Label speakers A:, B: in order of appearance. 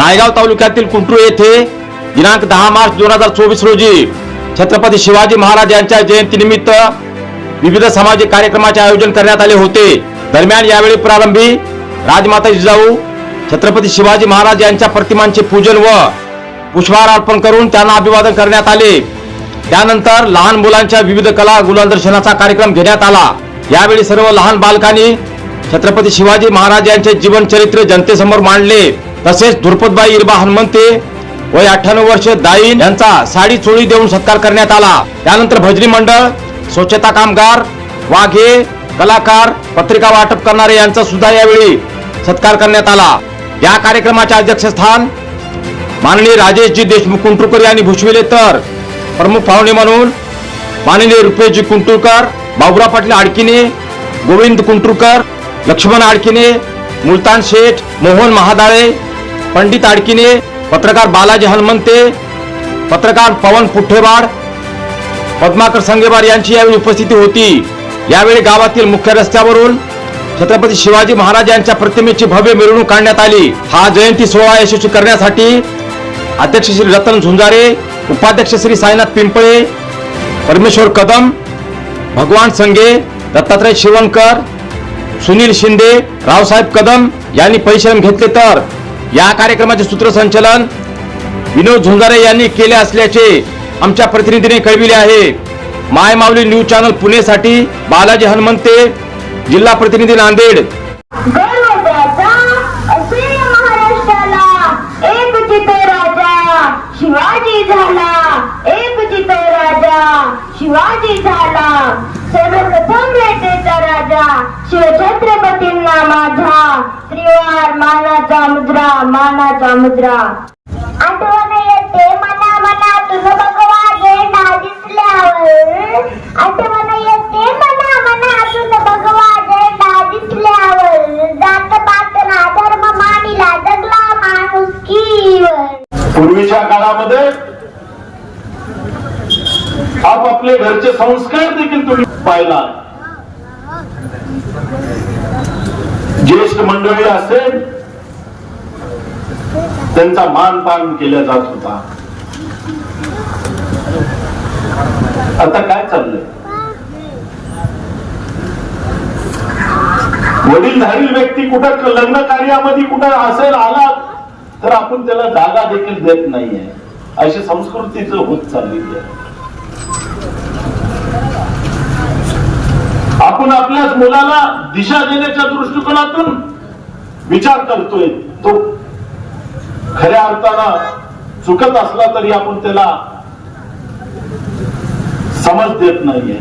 A: नायगाव तालुक्यातील कुंटू येथे दिनांक दहा मार्च दोन हजार चोवीस रोजी छत्रपती शिवाजी महाराज यांच्या जयंतीनिमित्त विविध सामाजिक कार्यक्रमाचे आयोजन करण्यात आले होते. दरम्यान यावेळी प्रारंभी राजमाता जिजाऊ छत्रपती शिवाजी महाराज यांच्या प्रतिमांचे पूजन व पुष्पहार अर्पण करून त्यांना अभिवादन करण्यात आले. त्यानंतर लहान मुलांच्या विविध कला गुलादर्शनाचा कार्यक्रम घेण्यात आला. यावेळी सर्व लहान बालकांनी छत्रपती शिवाजी महाराज यांचे जीवनचरित्र जनतेसमोर मांडले. तसेच धुरपतबाई इरबा हनुमंते वय अठ्ठ्याण्णव वर्ष दाईन यांचा साडी चोळी देऊन सत्कार करण्यात आला. त्यानंतर भजनी मंडळ स्वच्छता कामगार वाघे कलाकार पत्रिका वाटप करणारे यांचा सुद्धा यावेळी सत्कार करण्यात आला. या कार्यक्रमाचे अध्यक्षस्थान माननीय राजेशजी देशमुख कुंटुरकर यांनी भूषविले तर प्रमुख पाहुणे म्हणून माननीय रुपेशजी कुंटुरकर बाबुराव पाटील आडकिने गोविंद कुंटुरकर लक्ष्मण आडकिने मुलतान शेठ मोहन महादाळे पंडित आडकिने पत्रकार बालाजी हनुमंते पत्रकार पवन पुठ्ठेवाड पद्माकर संगेवार यांची यावेळी उपस्थिती होती. यावेळी गावातील मुख्य रस्त्यावरून छत्रपती शिवाजी महाराज यांच्या प्रतिमेची भव्य मिरवणूक काढण्यात आली. हा जयंती सोहळा यशस्वी करण्यासाठी अध्यक्ष श्री रतन झुंजारे उपाध्यक्ष श्री साईनाथ पिंपळे परमेश्वर कदम भगवान संगे दत्तात्रय शिवणकर सुनील शिंदे रावसाहेब कदम यांनी परिश्रम घेतले तर या कार्यक्रमाचे सूत्रसंचालन विनोद झुंजारे यांनी केले असल्याचे आमच्या प्रतिनिधीने कळविले आहे. माय माऊली न्यूज चॅनल पुणेसाठी बालाजी हनुमंते जिल्हा प्रतिनिधी नांदेड.
B: शिवाजी झाला. एक जितो राजा शिवाजी झाला. सर्वप्रथम भेटेचा राजा शिवछत्रपतींना माझा. त्रिवार मानाचा मुद्रा मानाचा मुद्रा. आठवण येते मना तुझ भगवा झेंडा दिसल्यावर. आठवण येते मना तुझ भगवा झेंडा दिसल्यावर. जात पातना धर्म मानिला जगला माणुसकीवर
C: पूर्वीच्या काळामध्ये आपापले घरचे संस्कार देखील तुम्ही पाहिला ज्येष्ठ मंडळी असेल त्यांचा मान पान केला जात होता. आता काय चाललंय? वडीलधारी व्यक्ती कुठं लग्न कार्यामध्ये कुठं असेल आला तर आपण त्याला जागा देखील देत नाहीये. अशी संस्कृतीच होत चाललेली आहे. आपण आपल्याच मुलाला दिशा देण्याच्या दृष्टिकोनातून विचार करतोय. तो खऱ्या अर्थानं चुकत असला तरी आपण त्याला समज देत नाहीये.